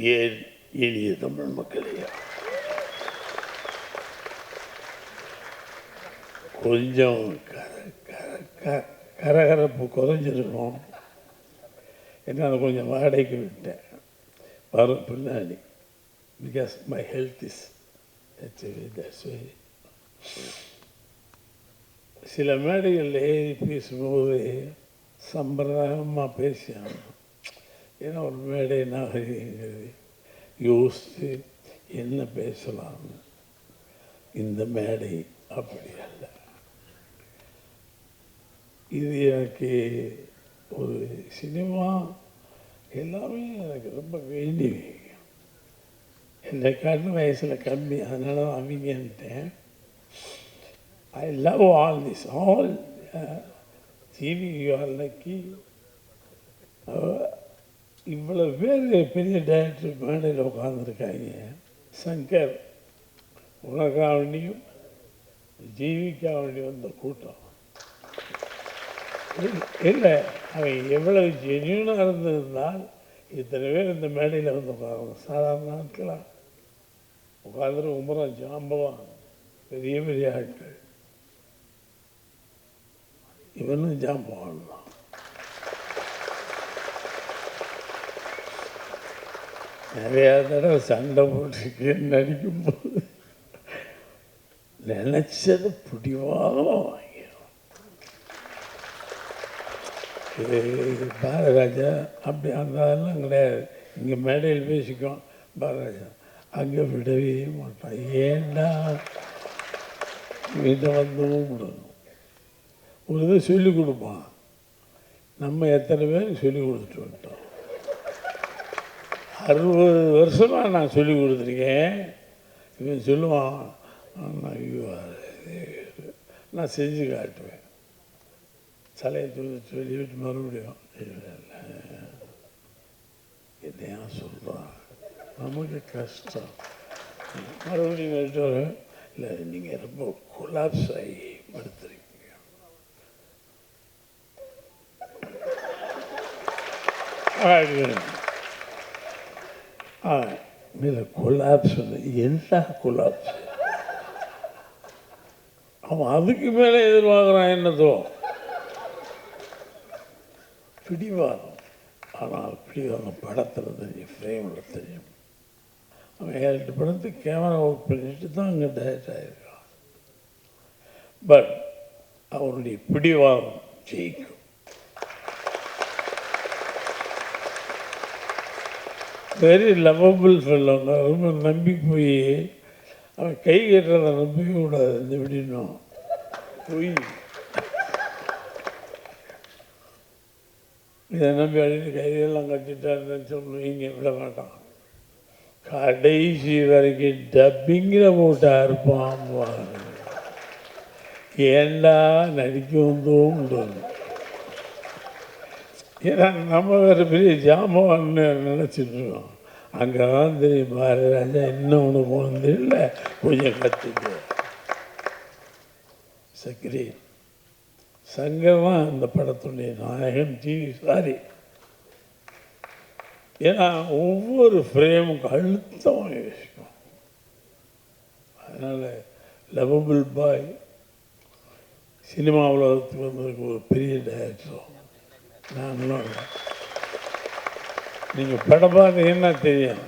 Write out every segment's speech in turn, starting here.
ஏன் எளிய தமிழ் மக்களே. கொஞ்சம் கர கர க- கரகரப்பு குறைஞ்சிருக்கும். என்னால் கொஞ்சம் வாடகைக்கு விட்டேன். வரும் பின்னாடி. பிகாஸ் மை ஹெல்த் இஸ் சில மேடைகளில் ஏறி பேசும்போது சம்பிரதாயமாக பேசியாகணும். ஏன்னா ஒரு மேடை நாகரிகங்கிறது யோசித்து என்ன பேசலாம்னு. இந்த மேடை அப்படி அல்ல. இது எனக்கு ஒரு சினிமா எல்லாமே எனக்கு ரொம்ப வேண்டி என்னை காட்டு வயசில் கம்மி அதனால தான் அவங்கன்ட்டேன் I love all this all TV you are lucky இவ்வளோ பேர் பெரிய டைரக்டர் மேடையில் உட்காந்துருக்காங்க சங்கர் உனக்காக வேண்டியும் ஜீவிக்காக வேண்டி வந்த கூட்டம். இல்லை அவன் எவ்வளவு ஜென்யூனாக இருந்திருந்தால் இத்தனை பேர் இந்த மேடையில் வந்து உட்காரணும். சாதாரண நாட்களா உட்காந்துரு உமரம் ஜாம்பவான் பெரிய பெரிய ஆட்கள். இவனும் ஜாம்பவான் தான் நிறையா தடவை சண்டை போட்டிருக்கேன்னு நினைக்கும்போது நினைச்சது பிடிவாதமாக வாங்கிடும் இது இது அப்படி அந்த அதெல்லாம் கிடையாது. இங்கே மேடையில் பேசிக்கும் பாரதராஜா. அங்கே விடவே மாட்டான். ஏண்டா இதை வந்து விடணும் ஒரு இதை சொல்லிக் கொடுப்பான். நம்ம எத்தனை பேருக்கு சொல்லிக் கொடுத்துட்டு வந்துட்டோம்? அறுபது வருஷமாக நான் சொல்லி கொடுத்துருக்கேன். இவன் சொல்லுவான் நான் ஐயோ நான் செஞ்சு காட்டுவேன். தலையை சொல்லி சொல்லிவிட்டு மறுபடியும் இல்லை என்னையா சொல்கிறான் நமக்கு கஷ்டம். மறுபடியும் கேட்டு இல்லை நீங்கள் ரொம்ப கொலாப்ஸ் ஆகி படுத்துறீங்க right. ஆ இதில் கொலாப்ஸ் என்ன கொலாப்ஸ் அவன் அதுக்கு மேலே எதிர்பார்க்குறான் என்னதோ. பிடிவாதம். ஆனால் பிடிவாதம் படத்தில் தெரியும் ஃப்ரேமில் தெரியும். அவன் ஏழு படத்து கேமரா ஒர்க் பண்ணிட்டு தான் அங்கே டயட் ஆகிருக்கான் பட் அவனுடைய பிடிவாதம் ஜெயிக்கும். வெரி லவபிள் ஃபெல்லோங்க ரொம்ப நம்பி போய் அவன் கை கட்டுறதை நம்பவே கூடாது இந்த எப்படின்னும் போய். இதை நம்பி அடிச்சு கையெல்லாம் கட்டிட்டாருன்னு சொல்லுவீங்க விட மாட்டான். கடைசி வரைக்கும் டப்பிங்கில் போட்டா இருப்பான் ஏண்டா நடிக்க வந்தோம் தோணும் ஏன்னா நம்ம வேறு பெரிய ஜாமான்னு நினச்சிட்ருக்கோம் அங்கே தான் தெரியும் பாரு ராஜா இன்னும் உனக்கு ஒன்று இல்லை. கொஞ்சம் கற்றுக்கு சக்ரி சங்கமாக அந்த படத்துடைய நாயகன் டிவி சாரி. ஏன்னா ஒவ்வொரு ஃப்ரேமும் அழுத்தமாக யோசிக்கும் அதனால் லவபிள் பாய் சினிமா உலகத்துக்கு வந்ததுக்கு ஒரு பெரிய டைரக்டர் நான் நீங்கள் படம் பார்த்தீங்கன்னா தெரியும்?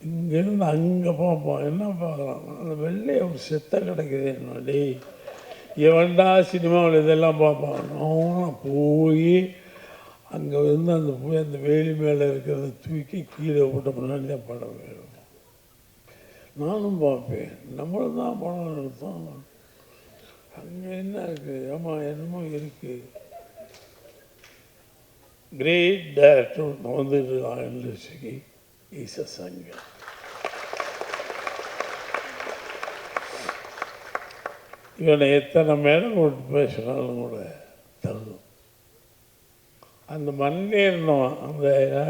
இங்கேருந்து அங்கே பார்ப்போம் என்ன பார்க்கலாம்? அந்த வெள்ளைய ஒரு செத்தை கிடைக்குது என்ன டேய் எவன்டா சினிமாவில் இதெல்லாம் பார்ப்பான். நான் போய் அங்கே வந்து அந்த போய் அந்த வேலி மேலே இருக்கிறத தூக்கி கீழே போட்ட முன்னாடி தான் படம் வேணும் நானும் பார்ப்பேன். நம்மளும் தான் படம் எடுத்தோம். அங்கே என்ன இருக்குது ஆமாம் என்னமோ இருக்குது கிரேட் டைரக்டர் வந்துட்டு இண்டஸ்ட்ரிக்கு ஈச சங்கம் இவனை எத்தனை மேடம் போட்டு பேசினாலும் கூட தள்ளும். அந்த மண்ணே இருந்தோம் அந்த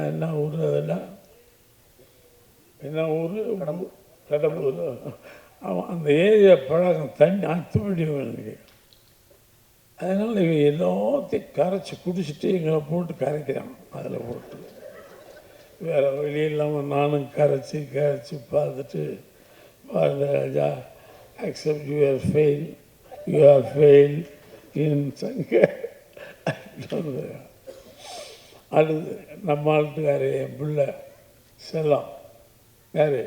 என்ன ஊர் அதெல்லாம் என்ன ஊர்? கடம்பூர். கடம்பூர். அவன் அந்த ஏரியா பழக்கம் தண்ணி அத்துப்படி எனக்கு அதனால் இவன் எல்லாத்தையும் கரைச்சி குடிச்சிட்டு எங்களை போட்டு கரைக்கிறான். அதில் போட்டு. வேறு வழி இல்லாமல் நானும் கரைச்சி கரைச்சி பார்த்துட்டு Bharatha Raja accept you are fail you are fail in song. அடுத்து நம்ம ஆளுக்காரு என் பிள்ளை செல்லம். யார்?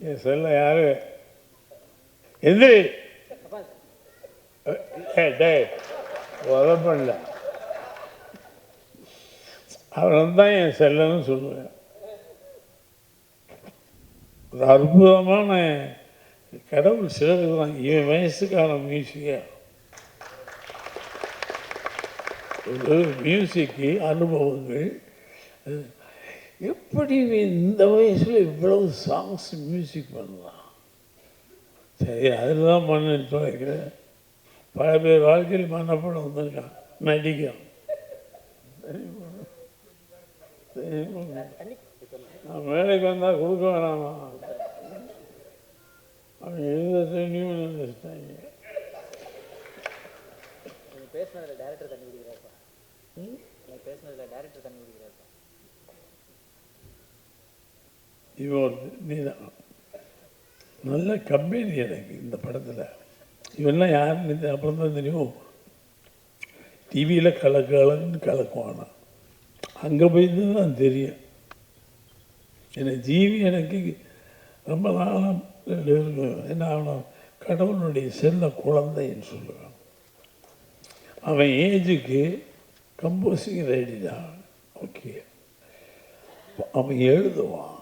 என் செல்லம் யாரு? எந்திரி! டேய் டே அவன் தான் என் செல்லன்னு சொல்லுவேன். ஒரு அற்புதமான கடவுள் சிலருக்கு தான் இவன் வயசுக்கான மியூசிக்கா ஒரு மியூசிக்கு அனுபவங்கள். எப்படி இந்த வயசில் இவ்வளவு சாங்ஸ் மியூசிக் பண்ணலாம்? சரி அதில் தான் மண்ணு தொலைக்கிறேன் பல பேர் வாழ்க்கையில் மன்னப்படம் வந்திருக்கான் நடிக்கான் நான் வேலைக்கு வந்தால் கொடுக்க வேணாமா? அவன் எழுத தண்ணியும் நினைச்சிட்டாங்க பேசுனதுல டேரக்டர் தண்ணி குடிக்கிறாருப்பா நீங்க பேசுனதுல டேரக்டர் தண்ணி இவன் நீதான். நல்ல கம்பெனி எனக்கு இந்த படத்தில். இவெல்லாம் யாருன்னு அப்புறம் தான் தெரியும் டிவியில் கலக்கலன்னு கலக்குவானா அங்கே போய் தான் தெரியும் என்ன ஜீவி எனக்கு ரொம்ப நாளாக இருக்கும் என்ன ஆகணும் கடவுளுடைய செல்ல குழந்தைன்னு சொல்லுவான் அவன் ஏஜுக்கு கம்போசிங் ரெடி தான் ஓகே அவன் எழுதுவான்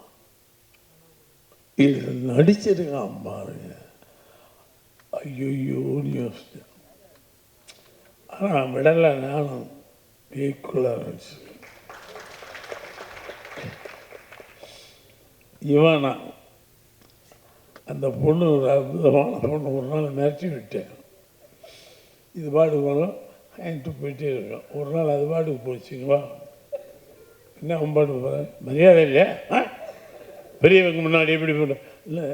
இது நடிச்சிருக்கான் பாருங்க ஐயோன்னு யோசிச்சேன் ஆனால் விடல நானும் ஈக்குவலாக வச்சு இவனா அந்த பொண்ணு ஒரு அற்புதமான பொண்ணு ஒரு நாள் மிரட்டி விட்டேன். இது பாட்டுக்கு வரும் வாங்கிட்டு போயிட்டே இருக்கோம். ஒரு நாள் அது பாட்டுக்கு போச்சுங்களா என்ன அவன் பாட்டுக்கு போகிறேன் மரியாதை இல்லையா? பெரியவங்க முன்னாடி எப்படி போட இல்லை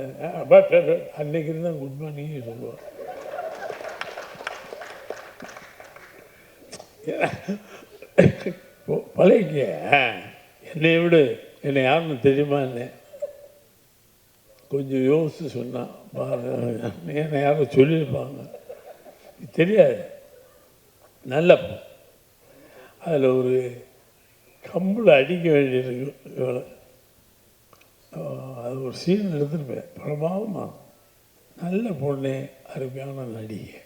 பட் அன்னைக்கு இருந்தால் குட் மார்னிங் சொல்லுவான் பழகிக்க என்னை விடு. என்னை யாருன்னு தெரியுமா என்ன கொஞ்சம் யோசிச்சு சொன்னான் பாருங்க என்னை யாரும் சொல்லியிருப்பாங்க. தெரியாது. நல்ல அதில் ஒரு கம்பில் அடிக்க வேண்டியிருக்கு இவ்வளோ அது ஒரு சீன் எடுத்துருப்பேன் பிரபாவமாக நல்ல பொண்ணு அருமையான நடிகை.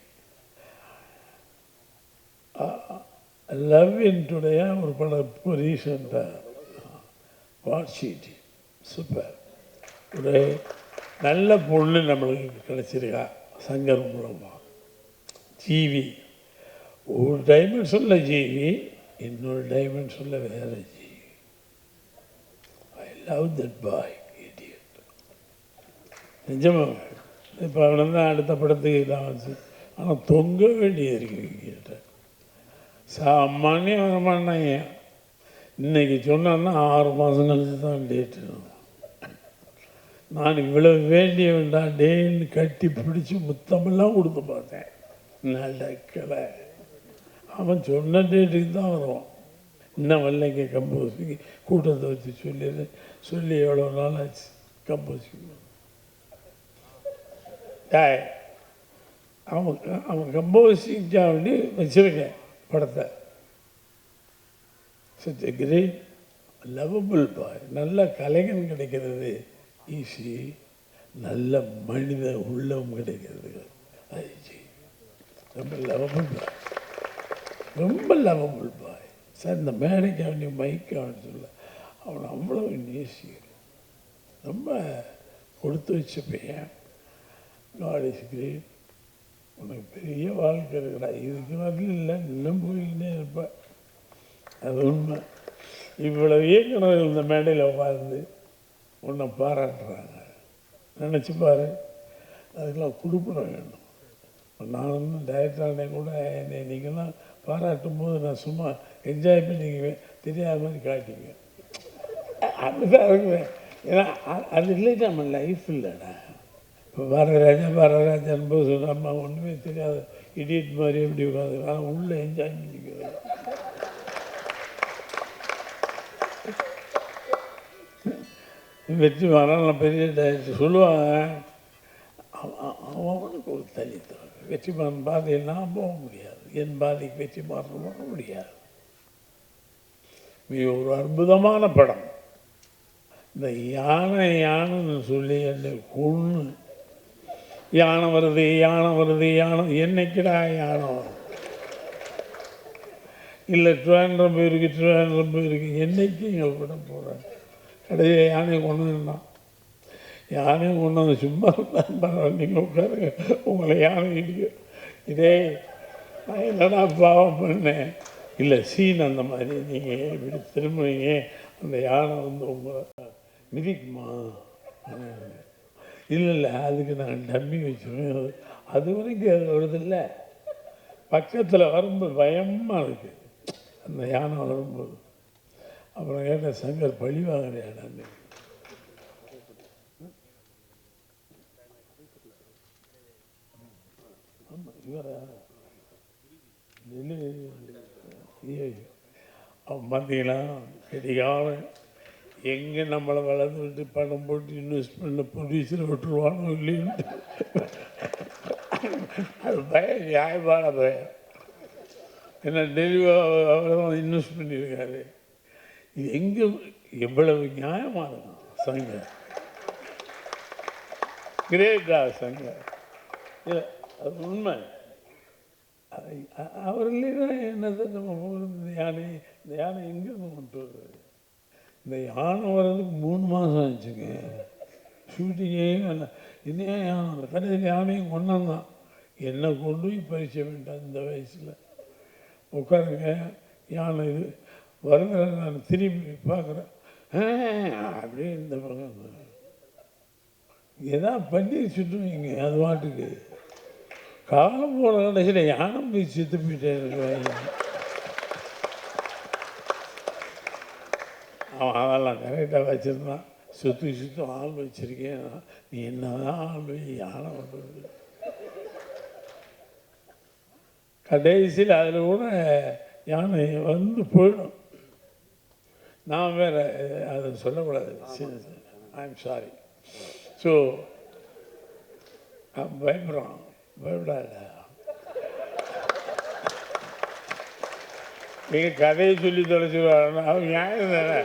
லவ் இன்டுடைய ஒரு படம் இப்போ ரீசெண்டாக வாட்சிட்டி சூப்பர் ஒரு நல்ல பொண்ணு நம்மளுக்கு கிடச்சிருக்கா சங்கர் மூலமாக ஜீவி ஒரு டைமென்ஷனில் ஜீவி இன்னொரு டைமென்ஷனில் வேற ஜீவி ஐ லவ் தட் பாய் நிஜமாக இப்போ அவனை தான் அடுத்த படத்துக்கு இதான் வச்சு. ஆனால் தொங்க வேண்டியது இருக்கு கிட்ட சாமானிய வரமாட்டாங்க இன்னைக்கு சொன்னான்னா ஆறு மாதம் கழிச்சு தான் டேட்டு நான் இவ்வளோ வேண்டிய வேண்டாம் டேன்னு கட்டி பிடிச்சி முத்தமெல்லாம் கொடுத்து பார்த்தேன். நடக்கலை. அவன் சொன்ன டேட்டுக்கு தான் வருவான். இன்னும் வரலைங்க கம்போசிங் கூட்டத்தை வச்சு சொல்லி சொல்லி எவ்வளோ நாள் ஆச்சு? கம்போசிங் டேய் அவன் அவன் கம்போசிங்காக வேண்டி வச்சுருக்கேன் படத்தை. Such a great lovable boy நல்ல கலைஞன் கிடைக்கிறது. ஈஸி நல்ல மனித உள்ளம் கிடைக்கிறது. ரொம்ப லவபிள் பாய் ரொம்ப லவபிள் பாய் சார் இந்த மேடைக்கு அவனையும் மைக்கு அவனு சொல்ல அவனை அவ்வளோ நேசிக்கிறேன். ரொம்ப கொடுத்து வச்ச பையன் காட் இஸ் கிரேட் உனக்கு பெரிய வாழ்க்கை இருக்குடா இதுக்கு வரல இல்லை. இன்னும் போயிட்டே இருப்பேன். அது உண்மை. இவ்வளவு இயக்குனர் இந்த மேடையில் உட்கார்ந்து உன்னை பாராட்டுறாங்க. நினச்சி பாரு. அதுக்கெல்லாம் கொடுப்பிட வேண்டும் நான் ஒன்றும் டைரக்டரானே கூட என்னை நீங்கள்லாம் பாராட்டும் போது நான் சும்மா என்ஜாய் பண்ணிக்குவேன். தெரியாத மாதிரி காட்டிக்குவேன். அதுதான் இருக்குவேன். ஏன்னா அது இல்லை நம்ம லைஃப் இல்லைடா. இப்போ வரராஜன் போது நம்ம ஒன்றுமே தெரியாது. இடியட் மாதிரி எப்படி உட்காந்து ஆனால் உள்ளே என்ஜாய் பண்ணிக்குவேன் வெற்றி மாறன் பெரிய டைரக்டர். சொல்லுவாங்க. அவ- அவனுக்கு ஒரு தனித்துவம். வெற்றிமாறன் பாதையில் நான் போக முடியாது. என் பாதைக்கு வெற்றிமாறன் போக முடியாது. மிக ஒரு அற்புதமான படம். இந்த யானை யானைன்னு சொல்லி என்னை கொன்று யானை வருது யானை வருது யானை என்னைக்குடா யானை வரும் இல்லை ட்ரிவாண்ட்ரம் போயிருக்கு போய் போயிருக்கு. என்னைக்கு எங்கள் விட போகிறேன் கடைசியாக யானையை கொண்டு வந்தான் யானையை கொண்டு வந்து சும்மா இருந்தால் நீங்கள் உட்காருங்க. உங்களை யானை இடிக்கும் இதே நான் என்னடா பாவம் பண்ணேன்? இல்லை சீன் அந்த மாதிரி. நீங்கள் இப்படி திரும்புவீங்க அந்த யானை வந்து உங்களை மிதிக்குமா இல்லை இல்லை அதுக்கு நான் டம்மி வச்சுருவோம் அது- அது வரைக்கும் வருதில்ல பக்கத்தில் வரும்போது பயமாக இருக்குது அந்த யானை வரும்போது. அப்புறம் கேட்டேன் சங்கர் பழி வாங்குறியாடான்னு ஆமாம் இவரா? இல்லை அவன் எங்கே நம்மளை வளர்ந்து விட்டு பணம் போட்டு இன்வெஸ்ட் பண்ண ப்ரொடியூசரை விட்டுருவானோ இல்லைன்ட்டு அது பயம் நியாயமான பயம். ஏன்னா டெய்லி அவர் இன்வெஸ்ட் பண்ணியிருக்காரு. இது எங்கே எவ்வளவு நியாயமாக இருக்கும் சங்கம் கிரேட்டா சங்கம் இல்லை அது உண்மை. அது அ- அவர் இல்லைன்னா என்னது நம்ம யானை யானை எங்கேருந்து கொண்டு வருது? இந்த யானை வர்றதுக்கு மூணு மாதம் ஆச்சுங்க ஷூட்டிங்கே இன்னும் யானை? வரல. கடைசியில் யானையும் கொண்டாந்தான் என்னை கொண்டு போய் வேண்டாம் இந்த வயசில். உட்காருங்க. யானை இது. வருகிற நான். திரும்பி பார்க்குறேன். அப்படியே இந்த பக்கம் எதாவது பண்ணி சுட்டுவீங்க அது பாட்டுக்கு காலம் போன கடைசியில் யானை போய் சித்து போயிட்டே இருக்கிறாங்க அவன் அதெல்லாம் கரெக்டாக வச்சுருந்தான் சுற்றி சுற்றி ஆள் வச்சிருக்கேன். நீ என்னதான் ஆள் வை யானை பண்ணுறது கடைசியில் அதில் கூட யானை வந்து போயிடும். நான் வேற அதை சொல்லக்கூடாது. ஐ எம் சாரி ஸோ பயப்படுறான். பயப்படாத. நீங்கள் கதையை சொல்லி தொலைச்சிருவாங்க அவன் நியாயம் தானே?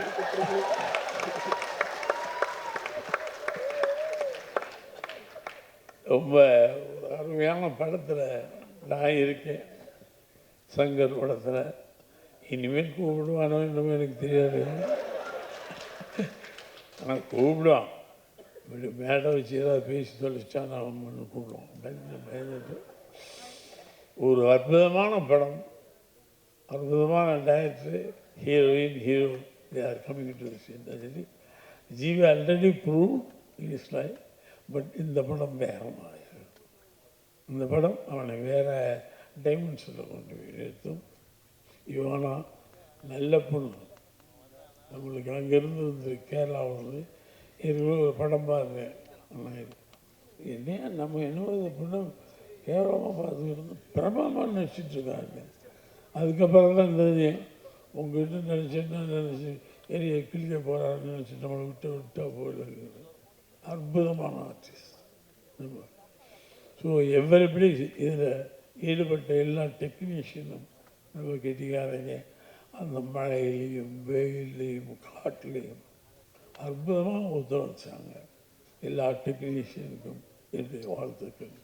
ரொம்ப ஒரு அருமையான படத்தில் நான் இருக்கேன். சங்கர் படத்தில். இனிமேல் கூப்பிடுவானோ என்னமோ எனக்கு தெரியாது. ஆனால் கூப்பிடுவான். இப்படி மேடை வச்சு ஏதாவது பேசி தொலைச்சா நான் ஒன்று கூப்பிடுவோம் பயந்துட்டு. ஒரு அற்புதமான படம். அற்புதமான director heroine hero they are coming to this industry GV already prove is life but இந்த படம் வேற மாதிரி இந்த படம் அவனை வேறு டைமென்ஷனில் கொண்டு போய் நிறுத்தும் இவனா நல்ல பொண்ணு. நம்மளுக்கு அங்கேருந்து வந்து கேரளாவில் வந்து ஏற்கனவே ஒரு படம் பாருங்க என்ன நம்ம என்ன படம் பொண்ணு கேவலமாக பார்த்துக்கிட்டு பிரபலமாக நினச்சிட்டு இருக்காங்க. அதுக்கப்புறம் தான் இருந்தது உங்ககிட்ட நினச்சிட்டு நினச்சி எரிய கிளிக்க போகிறாருன்னு நினச்சி நம்மளை விட்டு விட்டா போயிடுது அற்புதமான ஆர்டிஸ்ட் நம்ம ஸோ எவ்வளப்படி இதில் ஈடுபட்ட எல்லா டெக்னீஷியனும் நம்ம கெட்டிக்காரங்க அந்த மழையிலையும் வெயிலையும் காட்டிலையும் அற்புதமாக உத்தரவிச்சாங்க எல்லா டெக்னீஷியனுக்கும் என்னுடைய வாழ்த்துக்கள்.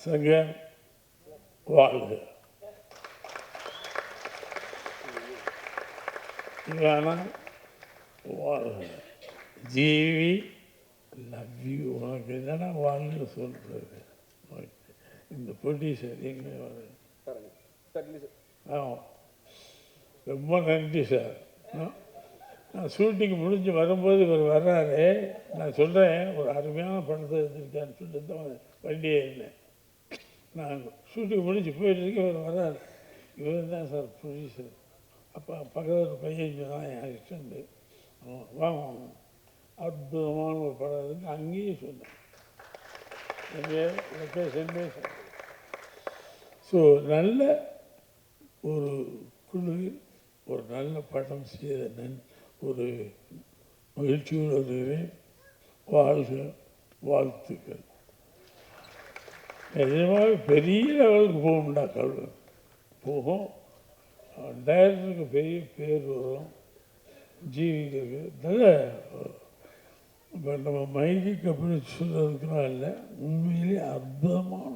சங்க வாழ்க. இவானா ஜீவி லவ் யூ உனக்கு என்னடா வாழ்னு சொல்கிறது இந்த ப்ரொடியூசர் எங்கே வர ஆமாம் ரொம்ப நன்றி சார். நான் ஷூட்டிங் முடிஞ்சு வரும்போது இவர் வர்றாரு. நான் சொல்கிறேன் ஒரு அருமையான படத்தை எடுத்திருக்கான்னு சொல்லிட்டு தான் வண்டியே இல்லை. நான் ஷூட்டிங் முடிஞ்சு போயிட்டு இருக்கேன் இவர் வர்றாரு. இவர் தான் சார் ப்ரொடியூசர் அப்போ பக்கத்தில் பையன் தான் என் ஹஸ்பண்டு வாங்க அற்புதமான ஒரு படம் இருக்கு அங்கேயும் சொன்னேன். எங்கே லொக்கேஷன்லேயே சொன்னேன் ஸோ நல்ல ஒரு குழுவில் ஒரு நல்ல படம் செய்த நன் ஒரு மகிழ்ச்சியோடு வருகிறேன். வாழ்க வாழ்த்துக்கள். நிஜமாக பெரிய லெவலுக்கு போகும்டா கல்வி போகும் டைரக்டருக்கு பெரிய பேர் வரும் ஜீவிக்கிறதுக்கு இப்போ நம்ம மைக்கு அப்படி சொல்கிறதுக்குலாம் இல்லை உண்மையிலே அற்புதமான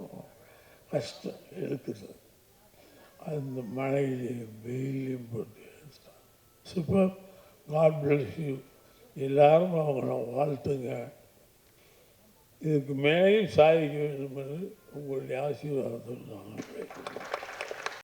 கஷ்டம் எடுக்கிறது அந்த மழையிலையும் வெயிலையும் போட்டு சூப்பர் காட் பிளஸ் யூ எல்லாரும் அவங்கள வாழ்த்துங்க. இதுக்கு மேலேயும் சாதிக்க வேண்டும் என்று உங்களுடைய ஆசீர்வாதத்தை நான்